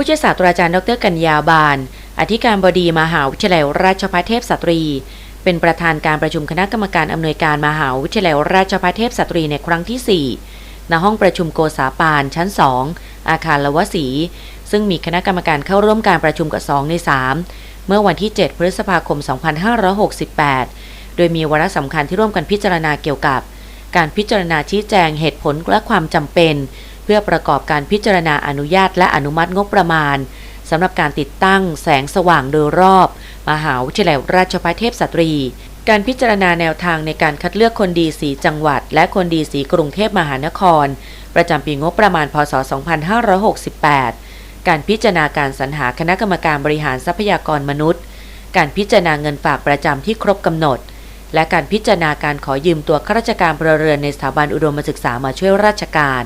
ผู้ช่วยศาสตราจารย์ดรกัญญาบานอธิการบดีมหาวิทยาลัยราชภัฏเทพสตรี เป็นประธานการประชุมคณะกรรมการอำนวยการมหาวิทยาลัยราชภัฏเทพสตรีในครั้งที่ 4 ณห้องประชุมโกษาปานชั้น 2 อาคารละวสี ซึ่งมีคณะกรรมการเข้าร่วมการประชุมกับ2ใน 3 เมื่อวันที่ 7 พฤษภาคม 2568 โดยมีวาระสำคัญที่ร่วมกันพิจารณาเกี่ยวกับ การพิจารณาชี้แจงเหตุผลและความจำเป็น พื่อประกอบการพิจารณาอนุญาตและอนุมัติงบประมาณสำหรับการติดตั้งแสงสว่างโดยรอบ มหาวิทยาลัยราชภัฏเทพสตรี การพิจารณาแนวทางในการคัดเลือกคนดีสีจังหวัด และคนดีสีกรุงเทพมหานคร ประจำปีงบประมาณพศ 2568 การพิจารณาการสรรหาคณะกรรมการบริหารทรัพยากรมนุษย์ การพิจารณาเงินฝากประจำที่ครบกำหนด และการพิจารณาการขอยืมตัวข้าราชการพลเรือนในสถาบันอุดมศึกษามาช่วยราชการ